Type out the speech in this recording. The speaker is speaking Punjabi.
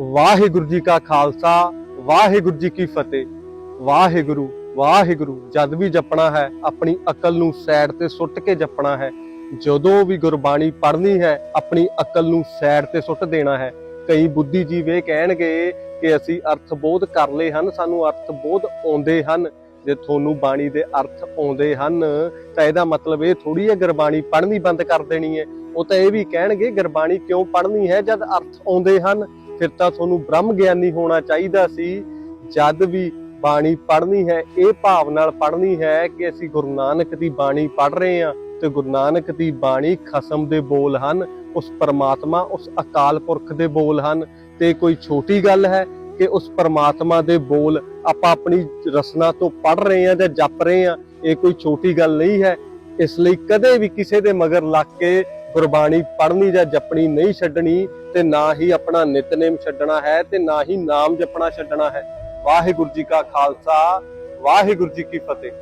ਵਾਹਿਗੁਰੂ ਜੀ ਕਾ ਖਾਲਸਾ, ਵਾਹਿਗੁਰੂ ਜੀ ਕੀ ਫਤਿਹ। ਵਾਹਿਗੁਰੂ ਵਾਹਿਗੁਰੂ, ਜਦ ਵੀ ਜਪਣਾ ਹੈ, ਆਪਣੀ ਅਕਲ ਨੂੰ ਸਾਈਡ ਤੇ ਸੁੱਟ ਕੇ ਜਪਣਾ ਹੈ। ਜਦੋਂ ਵੀ ਗੁਰਬਾਣੀ ਪੜ੍ਹਨੀ ਹੈ, ਆਪਣੀ ਅਕਲ ਨੂੰ ਸਾਈਡ ਤੇ ਸੁੱਟ ਦੇਣਾ ਹੈ। ਕਈ ਬੁੱਧੀਜੀਵ ਇਹ ਕਹਿਣਗੇ ਕਿ ਅਸੀਂ ਅਰਥ ਬੋਧ ਕਰ ਲਏ ਹਨ, ਸਾਨੂੰ ਅਰਥ ਬੋਧ ਆਉਂਦੇ ਹਨ। ਜੇ ਤੁਹਾਨੂੰ ਬਾਣੀ ਦੇ ਅਰਥ ਆਉਂਦੇ ਹਨ, ਤਾਂ ਇਹਦਾ ਮਤਲਬ ਇਹ ਥੋੜੀ ਹੈ, ਗੁਰਬਾਣੀ ਪੜ੍ਹਨੀ ਬੰਦ ਕਰ ਦੇਣੀ ਹੈ। ਉਹ ਤਾਂ ਇਹ ਵੀ ਕਹਿਣਗੇ, ਗੁਰਬਾਣੀ ਕਿਉਂ ਪੜ੍ਹਨੀ ਹੈ, ਜਦ ਅਰਥ ਆਉਂਦੇ ਹਨ? ਫਿਰ ਤਾਂ ਤੁਹਾਨੂੰ ਬ੍ਰਹਮ ਗਿਆਨੀ ਹੋਣਾ ਚਾਹੀਦਾ ਸੀ। ਜਦ ਵੀ ਬਾਣੀ ਪੜ੍ਹਨੀ ਹੈ, ਇਹ ਭਾਵ ਨਾਲ ਪੜ੍ਹਨੀ ਹੈ ਕਿ ਅਸੀਂ ਗੁਰੂ ਨਾਨਕ ਦੀ ਬਾਣੀ ਪੜ੍ਹ ਰਹੇ ਹਾਂ ਤੇ ਗੁਰੂ ਨਾਨਕ ਦੀ ਬਾਣੀ ਖਸਮ ਦੇ ਬੋਲ ਹਨ, ਉਸ ਪਰਮਾਤਮਾ, ਉਸ ਅਕਾਲ ਪੁਰਖ ਦੇ ਬੋਲ ਹਨ। ਤੇ ਕੋਈ ਛੋਟੀ ਗੱਲ ਹੈ ਕਿ ਉਸ ਪਰਮਾਤਮਾ ਦੇ ਬੋਲ ਆਪਾਂ ਆਪਣੀ ਰਸਨਾ ਤੋਂ ਪੜ੍ਹ ਰਹੇ ਹਾਂ ਜਾਂ ਜਪ ਰਹੇ ਹਾਂ, ਇਹ ਕੋਈ ਛੋਟੀ ਗੱਲ ਨਹੀਂ ਹੈ। ਇਸ ਲਈ ਕਦੇ ਵੀ ਕਿਸੇ ਦੇ ਮਗਰ ਲੱਗ ਕੇ ਗੁਰਬਾਣੀ ਪੜ੍ਹਨੀ ਜਾਂ ਜਪਣੀ ਨਹੀਂ ਛੱਡਣੀ ਤੇ ਨਾ ਹੀ ਆਪਣਾ ਨਿਤਨੇਮ ਛੱਡਣਾ ਹੈ ਤੇ ਨਾ ਹੀ ਨਾਮ ਜਪਣਾ ਛੱਡਣਾ ਹੈ। ਵਾਹਿਗੁਰੂ ਜੀ ਕਾ ਖਾਲਸਾ, ਵਾਹਿਗੁਰੂ ਜੀ ਕੀ ਫਤਿਹ।